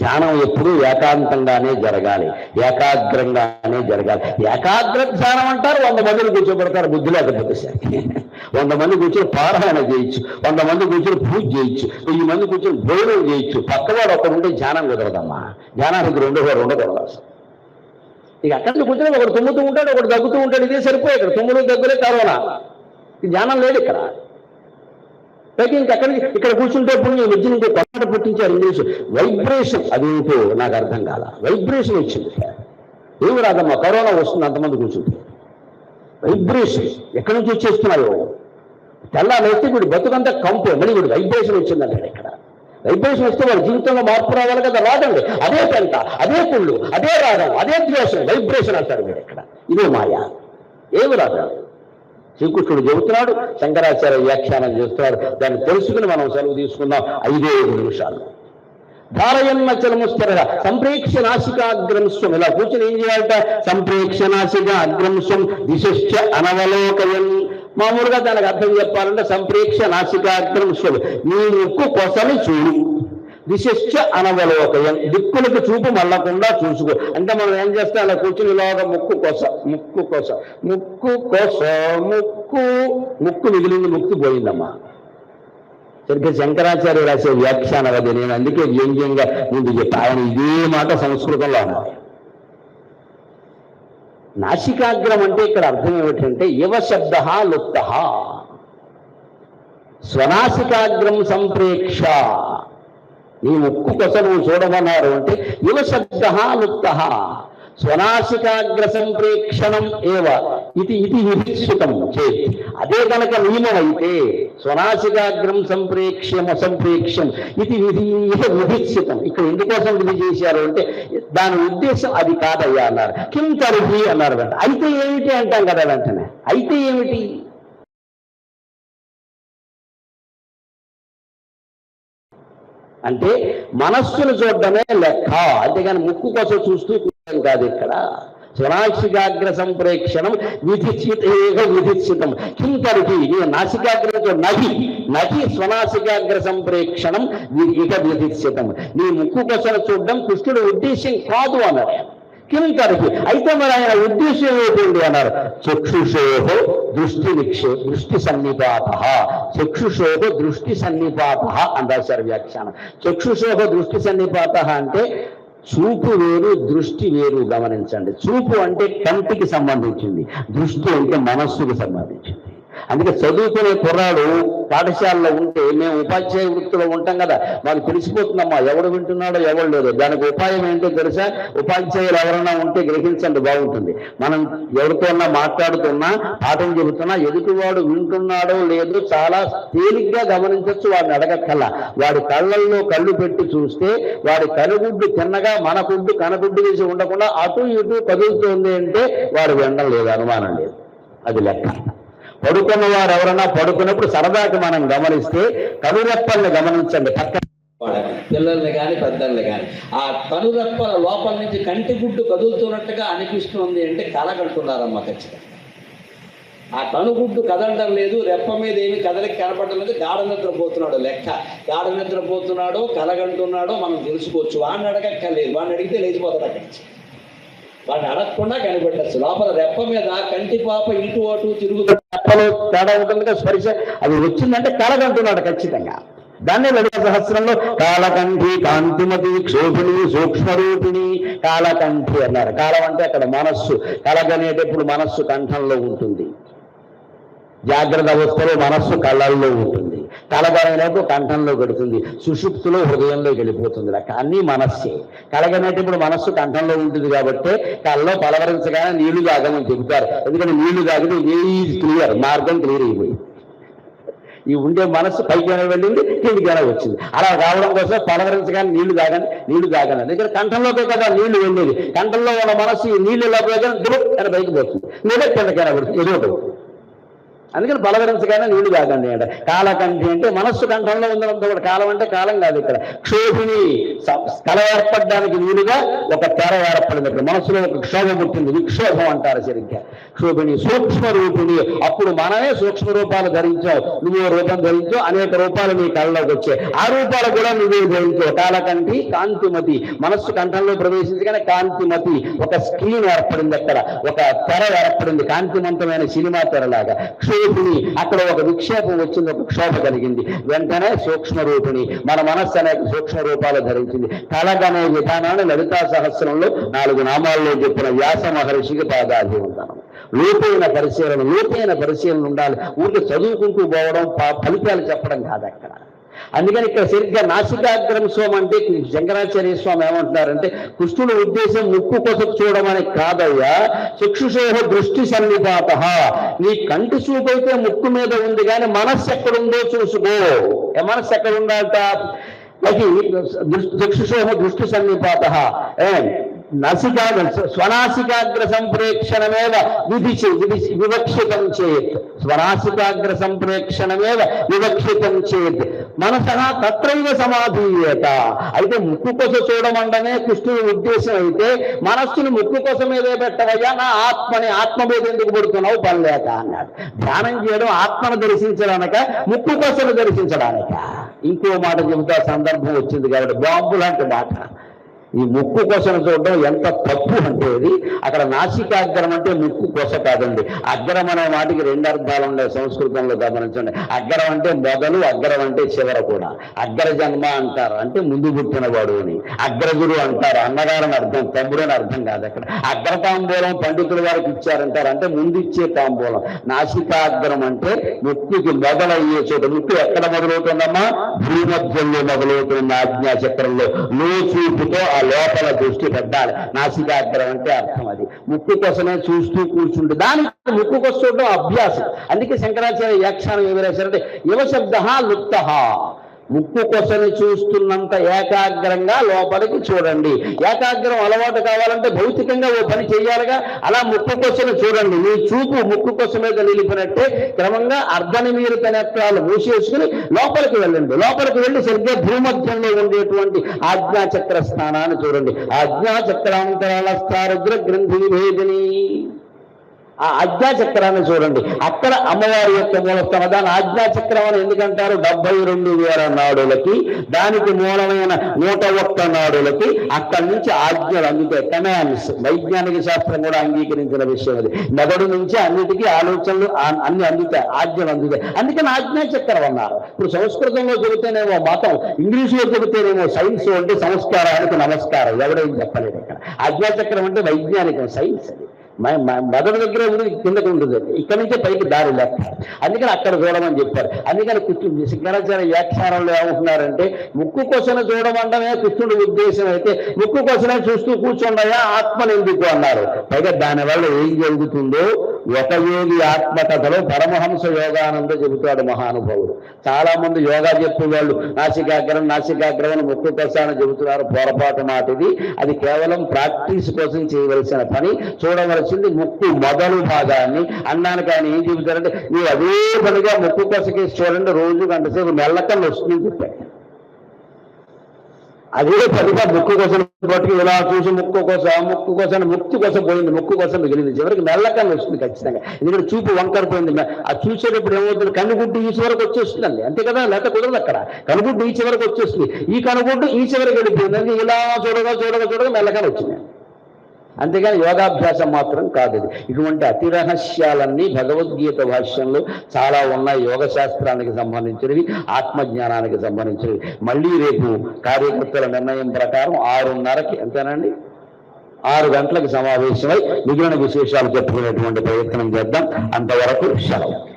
ధ్యానం ఎప్పుడు ఏకాంతంగానే జరగాలి. ఏకాగ్రంగానే జరగాలి. ఏకాగ్ర ధ్యానం అంటారు వంద మందిని కూర్చోబెడతారు బుద్ధి లేకపోతే సార్. వంద మంది కూర్చొని పారాయణ చేయొచ్చు వంద మంది కూర్చొని పూజ చేయొచ్చు వెయ్యి మంది కూర్చొని భోజనం చేయొచ్చు. పక్కవాడు ఒకడు ఉంటే ధ్యానం కుదరదమ్మా. ధ్యానానికి రెండో వారు ఉండకూడదు అసలు. ఇక అక్కడి నుంచి కూర్చొని ఒకడు తుమ్ముతూ ఉంటాడు ఒకడు దగ్గుతూ ఉంటాడు ఇదే సరిపోయి ఇక్కడ తుమ్ములు దగ్గులే కరోనా ధ్యానం లేదు ఇక్కడ. అయితే ఇంకెక్కడ ఇక్కడ కూర్చుంటే పుణ్యం విద్య ఇంకో కొత్త పుట్టించారు ఇంగ్లీష్. వైబ్రేషన్ అదేంటో నాకు అర్థం కాల. వైబ్రేషన్ వచ్చింది. ఏమి రాదమ్మా? కరోనా వస్తుంది అంతమంది కూర్చుంటే. వైబ్రేషన్ ఎక్కడి నుంచి వచ్చేస్తున్నాయో? తెల్లాలేస్తే వీడు బతుకంతా కంపే మళ్ళీ వీడు వైబ్రేషన్ వచ్చిందంటాడు ఇక్కడ. వైబ్రేషన్ వస్తే వాళ్ళ జీవితంలో మార్పు రావాలి కదా రాదండి. అదే పెంట అదే కుళ్ళు అదే రాగం అదే ద్వేషం వైబ్రేషన్ అంటాడు వీడు ఇక్కడ. ఇదే మాయా. ఏమి రాదు? శ్రీకృష్ణుడు చెబుతున్నాడు శంకరాచార్య వ్యాఖ్యానం చేస్తున్నాడు. దాన్ని తెలుసుకుని మనం సెలవు తీసుకుందాం. ఐదే నిమిషాలు. ధారయన్న చలముస్తర సంప్రేక్ష నాసికాగ్రంశం ఇలా కూర్చొని ఏం చేయాలట? సంప్రేక్ష నాసిక అగ్రంశం దిశశ్చ అనవలోకయం. మామూలుగా దానికి అర్థం చెప్పాలంటే సంప్రేక్ష నాసికాగ్రంశం నీ ముక్కు కొసలు చూడు. దిశశ్చ అనవలోకయం. దిక్కులకు చూపు మళ్ళకుండా చూసుకో. అంటే మనం ఏం చేస్తాం? అలా కూర్చుని ఇలాగ ముక్కు కొస ముక్కు కొస ముక్కు కొస ముక్కు ముక్కు మిగిలింది ముక్కు పోయిందమ్మా. సరిగ్గా శంకరాచార్య రాసే వ్యాఖ్యానం అది. నేను అందుకే వ్యంగ్యంగా ముందు చెప్పా. ఆయన ఇదే మాట సంస్కృతంలో అన్నారు. నాసికాగ్రం అంటే ఇక్కడ అర్థం ఏమిటంటే యువ శబ్ద లుప్త. స్వనాసికాగ్రం సంప్రేక్ష. నీ ముక్కు కొస నువ్వు చూడమన్నారు అంటే యువ శబ్ద లుప్త స్వనాసికాగ్ర సంప్రేక్షణం ఏవ ఇది ఇది విభిక్షితం చేత్. అదే కనుక నియమం స్వనాశికాగ్రం స్వనాసికాగ్రం సంప్రేక్ష్యం అసంప్రేక్ష్యం ఇది విధి విభిక్షితం. ఇక్కడ ఎందుకోసం విధి చేశారు అంటే దాని ఉద్దేశం అది కాదయ్యా అన్నారు. కిం తరిహి అన్నారు వెంట అయితే ఏమిటి అంటాం కదా వెంటనే? అయితే ఏమిటి? అంటే మనస్సును చూడడమే లెక్క. అంతేగాని ముక్కు కోసం చూస్తూ కూర్చోం కాదు ఇక్కడ. స్వనాసికాగ్ర సంప్రేక్షణం విధిచిత విధిచితం కిం తరిహి నీ నాసికాగ్రంతో నహి నహి స్వనాసికాగ్ర సంప్రేక్షణం ఇక విధిచితం నీ ముక్కు కోసం చూడడం కృష్ణుడు ఉద్దేశ్యం కాదు అన్నారు. కిం అయితే మరి ఆయన ఉద్దేశం ఏంటండి అన్నారు? చక్షుషోహో దృష్టి నిక్షే దృష్టి సన్నిపాత. చక్షుషోహో దృష్టి సన్నిపాత అని రాశారు వ్యాఖ్యానం. చక్షుషోహో దృష్టి సన్నిపాత అంటే చూపు వేరు దృష్టి వేరు గమనించండి. చూపు అంటే కంటికి సంబంధించింది. దృష్టి అంటే మనస్సుకు సంబంధించింది. అందుకే చదువుకునే కుర్రాడు పాఠశాలలో ఉంటే మేము ఉపాధ్యాయ వృత్తిలో ఉంటాం కదా మాకు తెలిసిపోతుందమ్మా ఎవడు వింటున్నాడో ఎవడు లేదో. దానికి ఉపాయం ఏంటో తెలుసా? ఉపాధ్యాయులు ఎవరైనా ఉంటే గ్రహించండి బాగుంటుంది. మనం ఎవరితోన్నా మాట్లాడుతున్నా పాఠం చెబుతున్నా ఎదుటివాడు వింటున్నాడో లేదో చాలా తేలిగ్గా గమనించవచ్చు వాడిని అడగక్కల్లా వాడి కళ్ళల్లో కళ్ళు పెట్టి చూస్తే వాడి కనుగుడ్డు తిన్నగా మన గుడ్డు కనగుడ్డు వేసి ఉండకుండా అటు ఇటు కదులుతుంది అంటే వాడు వినడం లేదు అనుమానం లేదు. అది లెక్క. పడుకున్న వారు ఎవరైనా పడుకున్నప్పుడు సరదాకి మనం గమనిస్తే కనురెప్పల్ని గమనించండి. పక్క పిల్లల్ని కానీ పెద్దల్ని కానీ ఆ కనురెప్పల లోపల నుంచి కంటి గుడ్డు కదులుతున్నట్టుగా అనిపిస్తుంది అంటే కలగంటున్నారమ్మ ఖచ్చితంగా. ఆ కనుగుడ్డు కదలడం లేదు రెప్ప మీద ఏమి కదలికి కనపడడం లేదు గాఢ నిద్రపోతున్నాడు లెక్క. గాఢ నిద్రపోతున్నాడో కలగంటున్నాడో మనం తెలుసుకోవచ్చు. వాడిని అడగక్కర్లేదు. వాడిని అడిగితే లేచిపోతాడు అక్కడి నుంచి. వాడిని అడగకుండా కనిపెట్టచ్చు. లోపల రెప్ప మీద కంటి పాప ఇటు అటు తిరుగుతూ రెప్పలో తేడా ఉంటుంది కదా స్పర్శ అది వచ్చిందంటే కలగంటున్నాడు ఖచ్చితంగా. దాన్నే లలిత సహస్రంలో కాలకంఠి కాంతిమతి క్షోభిణి సూక్ష్మరూపిణి కాలకంఠి అన్నారు. కాలం అంటే అక్కడ మనస్సు. కలగనేటప్పుడు మనస్సు కంఠంలో ఉంటుంది. జాగ్రత్త అవస్థలో మనస్సు కళ్ళల్లో ఉంటుంది. కలగనేటప్పుడు కంఠంలో గడుతుంది. సుషుప్తులో హృదయంలోకి వెళ్ళిపోతుంది అన్నీ మనస్సే. కలగనేటప్పుడు మనస్సు కంఠంలో ఉంటుంది కాబట్టి కళ్ళలో పలవరించగానే నీళ్ళు తాగమని చెబుతారు. ఎందుకంటే నీళ్ళు తాగితే ఈజ్ క్లియర్ మార్గం క్లియర్ అయిపోయింది. ఈ ఉండే మనస్సు పైకైనా వెళ్ళింది? కిందికైనా వచ్చింది. అలా రావడం కోసం పలవరించగానే నీళ్ళు తాగని నీళ్ళు తాగని దగ్గర కంఠంలోకే కదా నీళ్ళు వెళ్ళేది. కంఠంలో ఉన్న మనస్సు నీళ్ళు ఎలా ఇలా పోయగానే దురు అని పైకి పోతుంది. లేదా కిందకైనా పడుతుంది? ఏదో ఒకటి. అందుకని బలవరించగానే నీళ్ళు తాగండి అంటే. కాలకంఠి అంటే మనస్సు కంఠంలో ఉందంత కూడా కాలం అంటే కాలం కాదు ఇక్కడ. క్షోభిని కళ ఏర్పడడానికి వీలుగా ఒక తెర ఏర్పడింది ఇక్కడ. మనసులో ఒక క్షోభ పుట్టింది. విక్షోభం అంటారు సరిగ్గా. క్షోభిని సూక్ష్మ రూపిణి. అప్పుడు మనమే సూక్ష్మ రూపాలు ధరించావు. నువ్వు రూపం ధరించావు. అనేక రూపాలు నీ కళ్ళలోకి వచ్చాయి. ఆ రూపాలు కూడా నువ్వే ధరించావు. కాలకంఠి కాంతిమతి. మనస్సు కంఠంలో ప్రవేశించగానే కాంతిమతి ఒక స్క్రీన్ ఏర్పడింది అక్కడ. ఒక తెర ఏర్పడింది. కాంతిమంతమైన సినిమా తెరలాగా. క్షోభిని అక్కడ ఒక విక్షేపం వచ్చింది ఒక క్షోభ కలిగింది. వెంటనే సూక్ష్మ రూపిణి మన మనస్సు అనేక సూక్ష్మ రూపాలు ధరించింది. కలగనే విధానాన్ని లలితా సహస్రంలో నాలుగు నామాల్లో చెప్పిన వ్యాస మహర్షికి పాదాది ఉంటాను లోతైన పరిశీలన లోతైన పరిశీలన ఉండాలి. ఊరికి చదువుకుంటూ పోవడం ఫలితాలు చెప్పడం కాదు అక్కడ అందుకని ఇక్కడ సరిగ్గా నాసికాగ్రం స్వామి అంటే శంకరాచార్య స్వామి ఏమంటున్నారంటే కృష్ణుడి ఉద్దేశం ముక్కు కొసకు చూడమని కాదయ్యా చక్షుషోహ దృష్టి సన్నిపాత. నీ కంటి చూపు అయితే ముక్కు మీద ఉంది కానీ మనస్సు ఎక్కడుందో చూసుకో. మనస్సు ఎక్కడ ఉండాలట అది చక్షుషోహ దృష్టి సన్నిపాత. ఏ? నసిక స్వనాసికాగ్ర సంప్రేక్షణమేవ విధిచి విధి వివక్షితం చేత్. స్వనాసికాగ్ర సంప్రేక్షణమేవ వివక్షితం చేత్. మనస తత్రైవ సమాధీయత. అయితే ముక్కు కొస చూడమండనే కృష్ణుని ఉద్దేశం అయితే మనస్సుని ముక్కు కొస మీదే పెట్టవయ్యా నా ఆత్మని ఆత్మ మీద ఎందుకు పడుతున్నావు పనిలేక అన్నాడు. ధ్యానం చేయడం ఆత్మను దర్శించడానిక ముక్కు కొసను దర్శించడానిక. ఇంకో మాట చెబుతా సందర్భం వచ్చింది కాబట్టి బాంబు లాంటి మాట. ఈ ముక్కు కోసను చూడడం ఎంత తప్పు అంటే ఇది అక్కడ నాసికాగ్రం అంటే ముక్కు కోస కాదండి. అగ్రం అనే మాటకి రెండు అర్థాలు ఉన్నాయి సంస్కృతంలో గమనించండి. అగ్రం అంటే మొదలు అగ్రం అంటే చివర కూడా. అగ్ర జన్మ అంటారు. అంటే ముందు పుట్టినవాడు అని. అగ్రగురు అంటారు. అన్నగారని అర్థం తమ్ముడు అని అర్థం కాదు అక్కడ. అగ్ర తాంబూలం పండితుల వారికి ఇచ్చారంటారు. అంటే ముందు ఇచ్చే తాంబూలం. నాసికాగ్రం అంటే ముక్కుకి మొదలయ్యే చోట. ముక్కు ఎక్కడ మొదలవుతుందమ్మా? భూమధ్యంలో మొదలవుతుంది ఆజ్ఞాచక్రంలో. లో చూపుతో ఆ లోపల దృష్టి పెట్టాలి. నాసికాగ్రం అంటే అర్థం అది. ముక్కు కోసమే చూస్తూ కూర్చుంటే దానికి ముక్కు కోసం చూడడం అభ్యాసం. అందుకే శంకరాచార్య వ్యాఖ్యానం ఏమి రాశారంటే యువ శబ్ద లుప్త ముక్కు కొసని చూస్తున్నంత ఏకాగ్రంగా లోపలికి చూడండి. ఏకాగ్రం అలవాటు కావాలంటే భౌతికంగా ఓ పని చేయాలిగా అలా ముక్కు కొసను చూడండి. మీ చూపు ముక్కు కొస మీద నిలిపినట్టే క్రమంగా అర్ధనిమీరిత నేత్రాలు మూసేసుకుని లోపలికి వెళ్ళండి. లోపలికి వెళ్ళి సరిగ్గా భూమధ్యంలో ఉండేటువంటి ఆజ్ఞాచక్ర స్థానాన్ని చూడండి. ఆజ్ఞాచక్రాంతరాల స్థారుగ్ర గ్రంథి భేదిని ఆ ఆజ్ఞాచక్రాన్ని చూడండి. అక్కడ అమ్మవారి యొక్క మూలస్థానం దాని ఆజ్ఞాచక్రం అని ఎందుకంటారు? డెబ్బై రెండు వేల నాడులకి దానికి మూలమైన నూట ఒక్క నాడులకి అక్కడి నుంచి ఆజ్ఞలు అందుతాయి. కమాండ్స్. వైజ్ఞానిక శాస్త్రం కూడా అంగీకరించిన విషయం అది. మెదడు నుంచి అన్నిటికీ ఆలోచనలు అన్ని అందుతాయి. ఆజ్ఞలు అందుతాయి. అందుకని ఆజ్ఞాచక్రం అన్నారు. ఇప్పుడు సంస్కృతంలో చెబితేనేమో మతం ఇంగ్లీషులో చెబితేనేమో సైన్స్ అంటే సంస్కారానికి నమస్కారం. ఎవడేం చెప్పలేదు ఇక్కడ ఆజ్ఞాచక్రం అంటే వైజ్ఞానికం సైన్స్ అది. మ- మ- మెదడు దగ్గర ఉంది కిందకు ఉంటుంది ఇక్కడి నుంచే పైకి దారి లెక్క అందుకని అక్కడ చూడమని చెప్పారు. అందుకని కృష్ణుడు శంకరాచార్య వ్యాఖ్యానంలో ఏమంటున్నారంటే ముక్కు కోసమే చూడమండమే కృష్ణుడి ఉద్దేశం అయితే ముక్కు కోసమే చూస్తూ కూర్చుండయా ఆత్మను ఎందుకు అన్నారు. పైగా దానివల్ల ఏం జరుగుతుందో ఒక యోగి ఆత్మకథలో పరమహంస యోగానంద చెబుతాడు మహానుభావుడు. చాలా మంది యోగా చెప్పేవాళ్ళు నాసికాగ్రం నాసికాగ్రం ముక్కు కోసాన చెబుతున్నారు పొరపాటు మాట ఇది అది కేవలం ప్రాక్టీస్ కోసం చేయవలసిన పని చూడవలసిన వచ్చింది ముక్కు మొదలు భాగాన్ని. అన్నానికి ఆయన ఏం చెబుతారంటే నువ్వు అదే పనిగా ముక్కు కోసకేసి చూడండి రోజు గంటసేపు సేపు మెల్లకల్ని వస్తుందని చెప్పాడు. అదే పనిగా ముక్కు కోసం పట్టుకు ఇలా చూసి ముక్కు కోసం ముక్కు కోసం ముక్తి కోసం పోయింది ముక్కు కోసం మిగిలింది. చివరికి మెల్లకన్ను వస్తుంది ఖచ్చితంగా. ఎందుకంటే చూపు వంకర పోయింది. ఆ చూసేటప్పుడు ఏమవుతుంది? కనుగుడ్డు ఈ చివరకు వచ్చేస్తుందండి. అంతే కదా? లేకపోతే కుదరదు అక్కడ. కనుగుడ్డు ఈ చివరకు వచ్చేస్తుంది. ఈ కనుగుడ్డు ఈ చివరికి వెళ్ళిపోయింది. ఇలా చూడగా చూడగా చూడగా మెల్లకని వచ్చింది అంతేగాని యోగాభ్యాసం మాత్రం కాదు ఇది. ఇటువంటి అతి రహస్యాలన్నీ భగవద్గీత భాష్యంలో చాలా ఉన్నాయి. యోగ శాస్త్రానికి సంబంధించినవి ఆత్మజ్ఞానానికి సంబంధించినవి. మళ్ళీ రేపు కార్యకర్తల నిర్ణయం ప్రకారం ఆరున్నరకి ఎంతేనండి? ఆరు గంటలకు సమావేశమై మిగిలిన విశేషాలు చెప్పుకునేటువంటి ప్రయత్నం చేద్దాం. అంతవరకు సెలవు.